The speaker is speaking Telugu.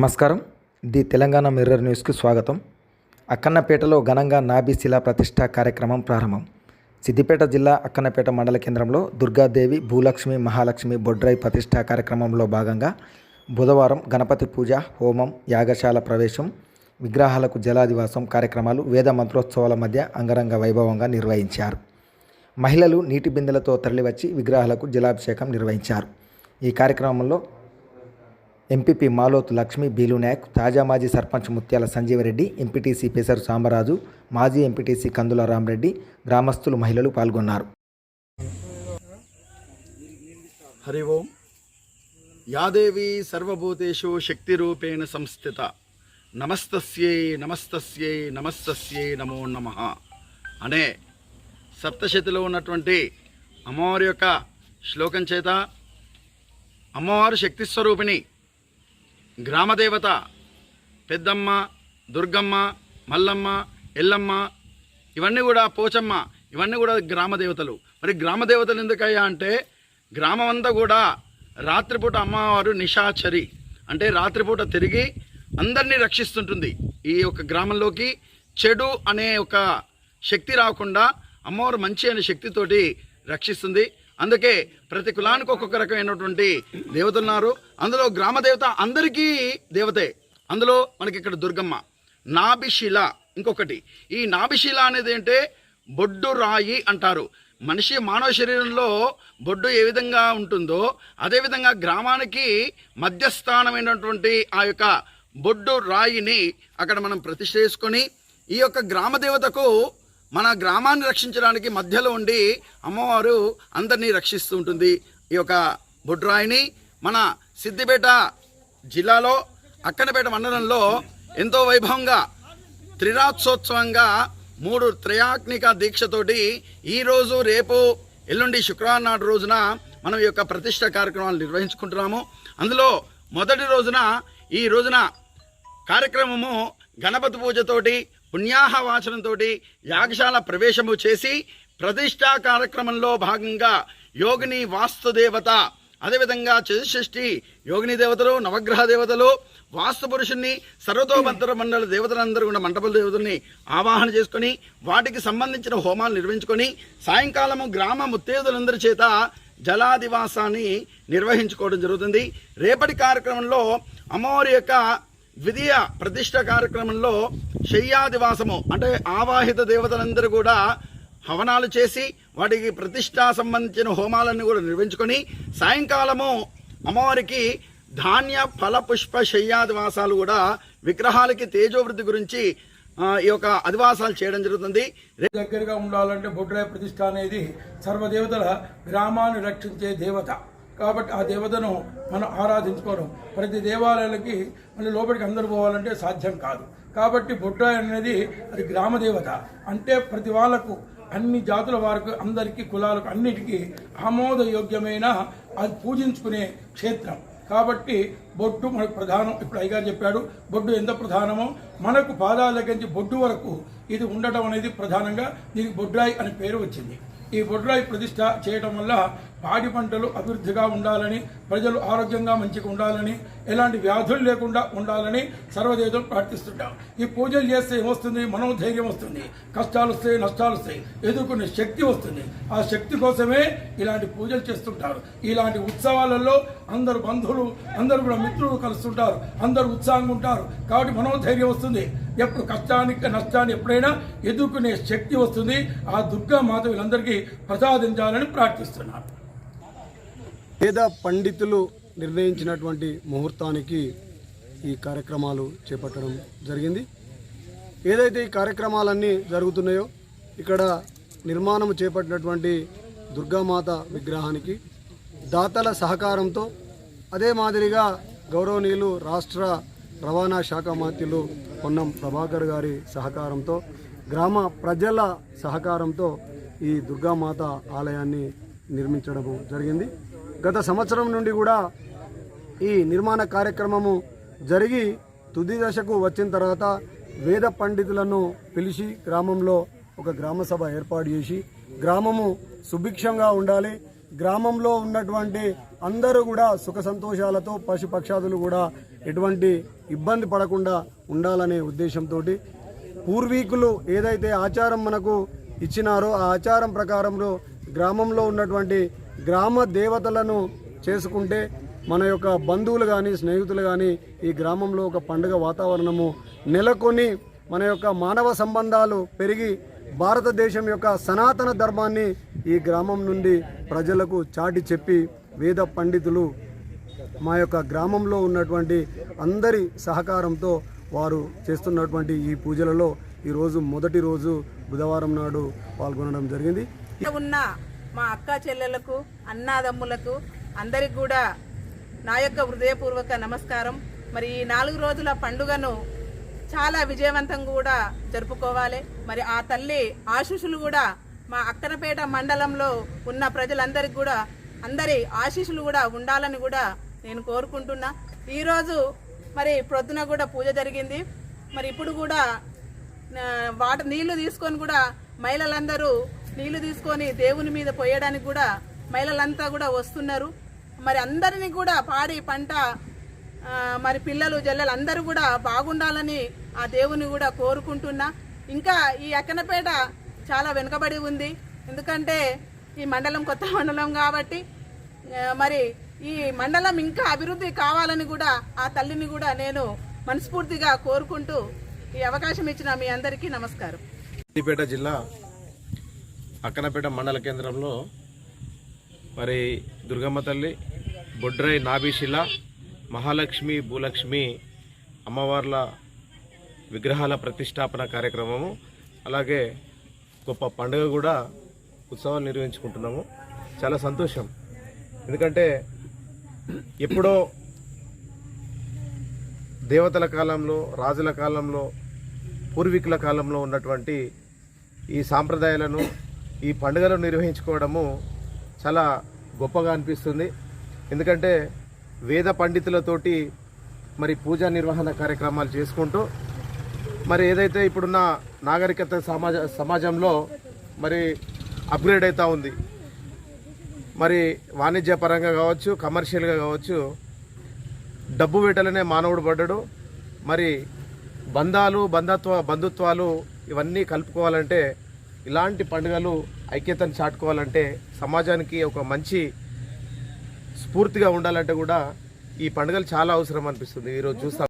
నమస్కారం. ది తెలంగాణ మిర్రర్ న్యూస్కి స్వాగతం. అక్కన్నపేటలో ఘనంగా నాభి శిలా ప్రతిష్ట కార్యక్రమం ప్రారంభం. సిద్దిపేట జిల్లా అక్కన్నపేట మండల కేంద్రంలో దుర్గాదేవి భూలక్ష్మి మహాలక్ష్మి బొడ్రాయి ప్రతిష్ట కార్యక్రమంలో భాగంగా బుధవారం గణపతి పూజ హోమం యాగశాల ప్రవేశం విగ్రహాలకు జలాదివాసం కార్యక్రమాలు వేద మంత్రోత్సవాల మధ్య అంగరంగ వైభవంగా నిర్వహించారు. మహిళలు నీటి బిందెలతో తరలివచ్చి విగ్రహాలకు జలాభిషేకం నిర్వహించారు. ఈ కార్యక్రమంలో ఎంపీపీ మాలోత్ లక్ష్మి బీలు నాయక్ తాజా మాజీ సర్పంచ్ ముత్యాల సంజీవరెడ్డి ఎంపీటీసీ పెసరు సాంబరాజు మాజీ ఎంపీటీసీ కందుల రామరెడ్డి గ్రామస్తులు మహిళలు పాల్గొన్నారు. హరి ఓం. యాదేవి సర్వభూతేషు శక్తిరూపేణ సంస్థిత. నమస్తస్యై నమస్తస్యై నమస్తస్యై నమో నమ. అనే సప్తశతిలో ఉన్నటువంటి అమ్మవారి యొక్క శ్లోకం చేత అమ్మవారు శక్తి స్వరూపిణి గ్రామదేవత పెద్దమ్మ దుర్గమ్మ మల్లమ్మ ఎల్లమ్మ ఇవన్నీ కూడా పోచమ్మ ఇవన్నీ కూడా గ్రామ దేవతలు మరి గ్రామ దేవతలు ఎందుకయ్యా అంటే గ్రామం అంతా కూడా రాత్రిపూట అమ్మవారు నిశాచరి. అంటే రాత్రిపూట తిరిగి అందరినీ రక్షిస్తుంటుంది ఈ యొక్క గ్రామంలోకి. చెడు అనే ఒక శక్తి రాకుండా అమ్మవారు మంచి అనే శక్తితోటి రక్షిస్తుంది. అందుకే ప్రతి కులానికి ఒక్కొక్క రకమైనటువంటి దేవతలు ఉన్నారు. అందులో గ్రామ దేవత అందరికీ దేవతే. అందులో మనకి ఇక్కడ దుర్గమ్మ. నాభిశిల ఇంకొకటి. ఈ నాభిశిల అనేది ఏంటే? బొడ్డు రాయి అంటారు. మనిషి మానవ శరీరంలో బొడ్డు ఏ విధంగా ఉంటుందో అదేవిధంగా గ్రామానికి మధ్యస్థానమైనటువంటి ఆ యొక్క బొడ్డు రాయిని అక్కడ మనం ప్రతిష్ట చేసుకొని ఈ యొక్క గ్రామ దేవతకు మన గ్రామాన్ని రక్షించడానికి మధ్యలో ఉండి అమ్మవారు అందరినీ రక్షిస్తూ ఉంటుంది. ఈ యొక్క బుడ్రాయిని మన సిద్దిపేట జిల్లాలో అక్కనపేట మండలంలో ఎంతో వైభవంగా త్రిరాత్సోత్సవంగా మూడు త్రయాగ్నిక దీక్షతోటి ఈరోజు రేపు ఎల్లుండి శుక్రవారం నాడు రోజున మనం ఈ యొక్క ప్రతిష్ట కార్యక్రమాలు నిర్వహించుకుంటున్నాము. అందులో మొదటి రోజున ఈ రోజున కార్యక్రమము గణపతి పూజతోటి పుణ్యాహ వాచనంతో యాగశాల ప్రవేశము చేసి ప్రతిష్టా కార్యక్రమంలో భాగంగా యోగిని వాస్తుదేవత అదేవిధంగా చతుషష్ఠి యోగిని దేవతలు నవగ్రహ దేవతలు వాస్తు పురుషుణ్ణి సర్వతోభద్ర మండల దేవతలందరూ కూడా మండపల దేవతల్ని ఆవాహన చేసుకొని వాటికి సంబంధించిన హోమాలు నిర్వహించుకొని సాయంకాలము గ్రామ ముత్తేదులందరి చేత జలాదివాసాన్ని నిర్వహించుకోవడం జరుగుతుంది. రేపటి కార్యక్రమంలో అమ్మవారి యొక్క ద్వితీయ ప్రతిష్ట కార్యక్రమంలో శయ్యాదివాసము అంటే ఆవాహిత దేవతలందరూ కూడా హవనాలు చేసి వాటికి ప్రతిష్టా సంబంధించిన హోమాలన్నీ కూడా నిర్వహించుకొని సాయంకాలము అమ్మవారికి ధాన్య ఫల పుష్ప శయ్యాదివాసాలు కూడా విగ్రహాలకి తేజోవృద్ధి గురించి ఈ యొక్క అధివాసాలు చేయడం జరుగుతుంది. దగ్గరగా ఉండాలంటే బొడ్రాయి ప్రతిష్ట అనేది సర్వదేవతల గ్రామాన్ని రక్షించే దేవత. కాబట్టి ఆ దేవతను మనం ఆరాధించుకోవడం. ప్రతి దేవాలయాలకి మళ్ళీ లోపలికి అందరూ పోవాలంటే సాధ్యం కాదు. కాబట్టి బొడ్రాయి అనేది అది గ్రామ దేవత. అంటే ప్రతి వాళ్ళకు అన్ని జాతుల వారికి అందరికీ కులాలకు అన్నిటికీ ఆమోదయోగ్యమైన అది పూజించుకునే క్షేత్రం. కాబట్టి బొడ్డు మనకు ప్రధానం. ఇప్పుడు అయ్యగారు చెప్పాడు బొడ్డు ఎంత ప్రధానమో? మనకు పాదాల దగ్గర నుంచి బొడ్డు వరకు ఇది ఉండటం అనేది ప్రధానంగా దీనికి బొడ్రాయి అనే పేరు వచ్చింది. ఈ బొడ్రాయి ప్రతిష్ట చేయటం వల్ల పాడి పంటలు అభివృద్ధిగా ఉండాలని ప్రజలు ఆరోగ్యంగా మంచిగా ఉండాలని ఎలాంటి వ్యాధులు లేకుండా ఉండాలని సర్వదేశం ప్రార్థిస్తుంటాం. ఈ పూజలు చేస్తే ఏమొస్తుంది? మనోధైర్యం వస్తుంది. కష్టాలు వస్తాయి నష్టాలు వస్తాయి. ఎదుర్కొనే శక్తి వస్తుంది. ఆ శక్తి కోసమే ఇలాంటి పూజలు చేస్తుంటారు. ఇలాంటి ఉత్సవాలలో అందరు బంధువులు అందరూ కూడా మిత్రులు కలుస్తుంటారు. అందరూ ఉత్సాహంగా ఉంటారు. కాబట్టి మనోధైర్యం వస్తుంది. ఎప్పుడు కష్టానికి నష్టాన్ని ఎప్పుడైనా ఎదుర్కొనే శక్తి వస్తుంది. ఆ దుర్గా మాత వీళ్ళందరికీ ప్రసాదించాలని ప్రార్థిస్తున్నాను పేద పండితులు నిర్ణయించినటువంటి ముహూర్తానికి ఈ కార్యక్రమాలు చేపట్టడం జరిగింది. ఏదైతే ఈ కార్యక్రమాలన్నీ జరుగుతున్నాయో ఇక్కడ నిర్మాణం చేపట్టినటువంటి దుర్గామాత విగ్రహానికి దాతల సహకారంతో అదే మాదిరిగా గౌరవనీయులు రాష్ట్ర రవాణా శాఖ మంత్రులు పొన్నం ప్రభాకర్ గారి సహకారంతో గ్రామ ప్రజల సహకారంతో ఈ దుర్గామాత ఆలయాన్ని నిర్మించడం జరిగింది. గత సంవత్సరం నుండి కూడా ఈ నిర్మాణ కార్యక్రమము జరిగి తుది దశకు వచ్చిన తర్వాత వేద పండితులను పిలిచి గ్రామంలో ఒక గ్రామ సభ ఏర్పాటు చేసి గ్రామము సుభిక్షంగా ఉండాలి. గ్రామంలో ఉన్నటువంటి అందరూ కూడా సుఖ సంతోషాలతో పశుపక్షాదులు కూడా ఎటువంటి ఇబ్బంది పడకుండా ఉండాలనే ఉద్దేశంతో పూర్వీకులు ఏదైతే ఆచారం మనకు ఇచ్చినారో ఆ ఆచారం ప్రకారంలో గ్రామంలో ఉన్నటువంటి గ్రామ దేవతలను చేసుకుంటే మన యొక్క బంధువులు కానీ స్నేహితులు కానీ ఈ గ్రామంలో ఒక పండుగ వాతావరణము నెలకొని మన యొక్క మానవ సంబంధాలు పెరిగి భారతదేశం యొక్క సనాతన ధర్మాన్ని ఈ గ్రామం నుండి ప్రజలకు చాటి చెప్పి వేద పండితులు మా యొక్క గ్రామంలో ఉన్నటువంటి అందరి సహకారంతో వారు చేస్తున్నటువంటి ఈ పూజలలో ఈరోజు మొదటి రోజు బుధవారం నాడు పాల్గొనడం జరిగింది. ఉన్న మా అక్క చెల్లెలకు అన్నాదమ్ములకు అందరికి కూడా నా యొక్క హృదయపూర్వక నమస్కారం. మరి ఈ నాలుగు రోజుల పండుగను చాలా విజయవంతం కూడా జరుపుకోవాలి. మరి ఆ తల్లి ఆశీస్సులు కూడా మా అక్కనపేట మండలంలో ఉన్న ప్రజలందరికీ కూడా అందరి ఆశీస్సులు కూడా ఉండాలని కూడా నేను కోరుకుంటున్నా. ఈరోజు మరి ప్రొద్దున కూడా పూజ జరిగింది. మరి ఇప్పుడు కూడా వాటర్ నీళ్ళు తీసుకొని కూడా మహిళలందరూ నీళ్ళు తీసుకొని దేవుని మీద పోయడానికి కూడా మహిళలంతా కూడా వస్తున్నారు. మరి అందరినీ కూడా పాడి పంట మరి పిల్లలు జల్లెలు అందరూ కూడా బాగుండాలని ఆ దేవుని కూడా కోరుకుంటున్నా. ఇంకా ఈ అక్కనపేట చాలా వెనుకబడి ఉంది. ఎందుకంటే ఈ మండలం కొత్త మండలం కాబట్టి మరి ఈ మండలం ఇంకా అభివృద్ధి కావాలని కూడా ఆ తల్లిని కూడా నేను మనస్ఫూర్తిగా కోరుకుంటూ ఈ అవకాశం ఇచ్చిన మీ అందరికీ నమస్కారం. సిద్దిపేట జిల్లా అక్కనపేట మండల కేంద్రంలో మరి దుర్గమ్మ తల్లి బొడ్రై నాభిశిల మహాలక్ష్మి భూలక్ష్మి అమ్మవార్ల విగ్రహాల ప్రతిష్టాపన కార్యక్రమము అలాగే గొప్ప పండుగ కూడా ఉత్సవాలు నిర్వహించుకుంటున్నాము. చాలా సంతోషం. ఎందుకంటే ఎప్పుడో దేవతల కాలంలో రాజుల కాలంలో పూర్వీకుల కాలంలో ఉన్నటువంటి ఈ సాంప్రదాయాలను ఈ పండుగలను నిర్వహించుకోవడము చాలా గొప్పగా అనిపిస్తుంది. ఎందుకంటే వేద పండితులతోటి మరి పూజా నిర్వహణ కార్యక్రమాలు చేసుకుంటూ మరి ఏదైతే ఇప్పుడున్న నాగరికత సమాజ సమాజంలో మరి అప్గ్రేడ్ అవుతూ ఉంది. మరి వాణిజ్యపరంగా కావచ్చు కమర్షియల్గా కావచ్చు డబ్బు వేటలనే మానవుడు పడ్డాడు. మరి బంధాలు బంధత్వ బంధుత్వాలు ఇవన్నీ కలుపుకోవాలంటే ఇలాంటి పండుగలు ఐక్యతను చాటుకోవాలంటే సమాజానికి ఒక మంచి స్ఫూర్తిగా ఉండాలంటే కూడా ఈ పండుగలు చాలా అవసరం అనిపిస్తుంది. ఈరోజు చూస్తాం.